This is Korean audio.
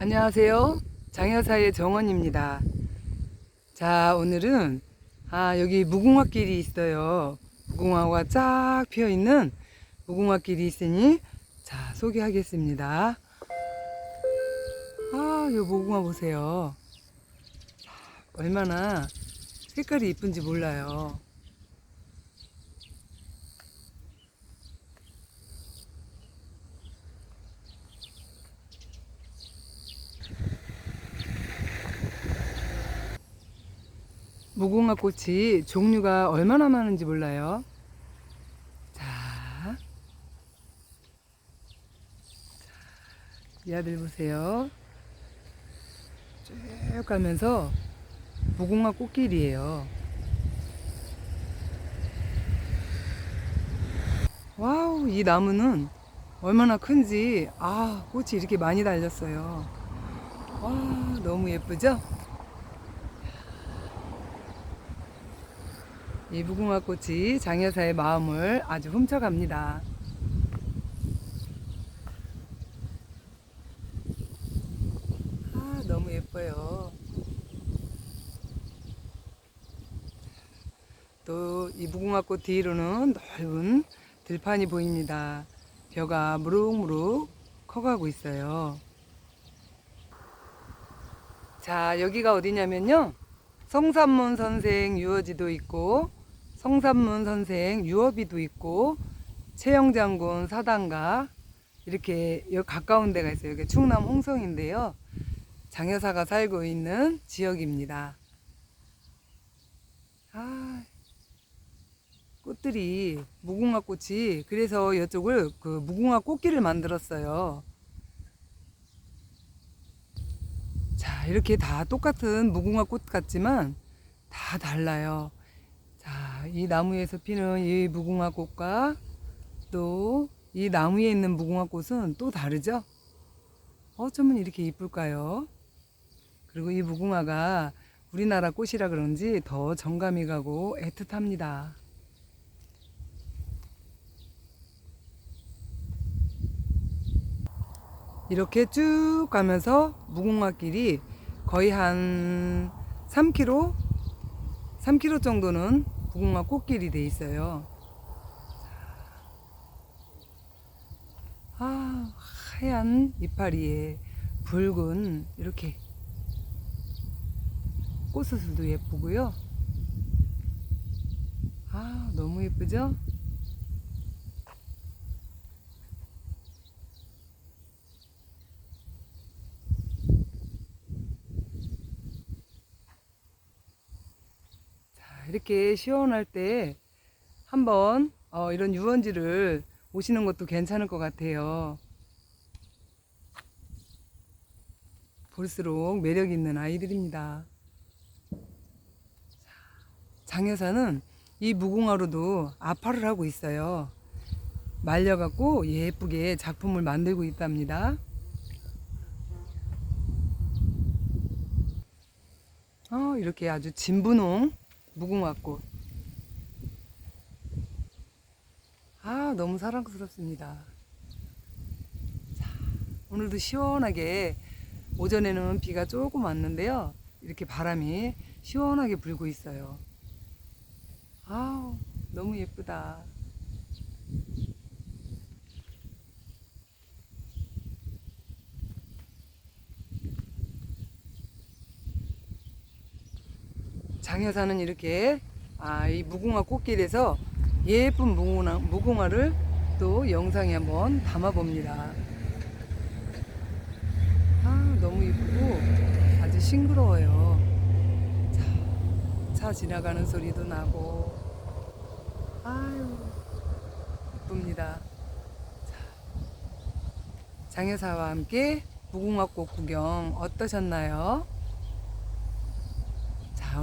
안녕하세요. 장여사의 정원입니다. 자, 오늘은 아, 여기 무궁화길이 있어요. 무궁화가 쫙 피어 있는 무궁화길이 있으니 자, 소개하겠습니다. 아, 요 무궁화 보세요. 자, 얼마나 색깔이 이쁜지 몰라요. 무궁화 꽃이 종류가 얼마나 많은지 몰라요. 자, 자, 이 아들 보세요. 쭉 가면서 무궁화 꽃길이에요. 와우, 이 나무는 얼마나 큰지, 아, 꽃이 이렇게 많이 달렸어요. 와, 너무 예쁘죠? 이 무궁화 꽃이 장여사의 마음을 아주 훔쳐갑니다. 아, 너무 예뻐요. 또 이 무궁화 꽃 뒤로는 넓은 들판이 보입니다. 벼가 무룩무룩 커가고 있어요. 자, 여기가 어디냐면요. 성산문 선생 유어지도 있고 성산문 선생 유어비도 있고 최영장군 사당가 이렇게 여기 가까운 데가 있어요. 여기 충남 홍성인데요. 장여사가 살고 있는 지역입니다. 아, 꽃들이 무궁화 꽃이 그래서 이쪽을 그 무궁화 꽃길을 만들었어요. 자, 이렇게 다 똑같은 무궁화 꽃 같지만 다 달라요. 자, 이 나무에서 피는 이 무궁화 꽃과 또 이 나무에 있는 무궁화 꽃은 또 다르죠? 어쩌면 이렇게 이쁠까요? 그리고 이 무궁화가 우리나라 꽃이라 그런지 더 정감이 가고 애틋합니다. 이렇게 쭉 가면서 무궁화길이 거의 한 3km, 3km 정도는 무궁화 꽃길이 돼 있어요. 아, 하얀 이파리에 붉은 이렇게 꽃수술도 예쁘고요. 아, 너무 예쁘죠? 이렇게 시원할 때 한번 어, 이런 유원지를 오시는 것도 괜찮을 것 같아요. 볼수록 매력 있는 아이들입니다. 자, 장여사는 이 무궁화로도 아파를 하고 있어요. 말려갖고 예쁘게 작품을 만들고 있답니다. 어, 이렇게 아주 진분홍 무궁화꽃. 아, 너무 사랑스럽습니다. 자, 오늘도 시원하게 오전에는 비가 조금 왔는데요. 이렇게 바람이 시원하게 불고 있어요. 아우, 너무 예쁘다. 장여사는 이렇게 아, 이 무궁화 꽃길에서 예쁜 무궁화, 무궁화를 또 영상에 한번 담아 봅니다. 아, 너무 이쁘고 아주 싱그러워요. 차, 차 지나가는 소리도 나고, 아유, 이쁩니다. 자, 장여사와 함께 무궁화꽃 구경 어떠셨나요?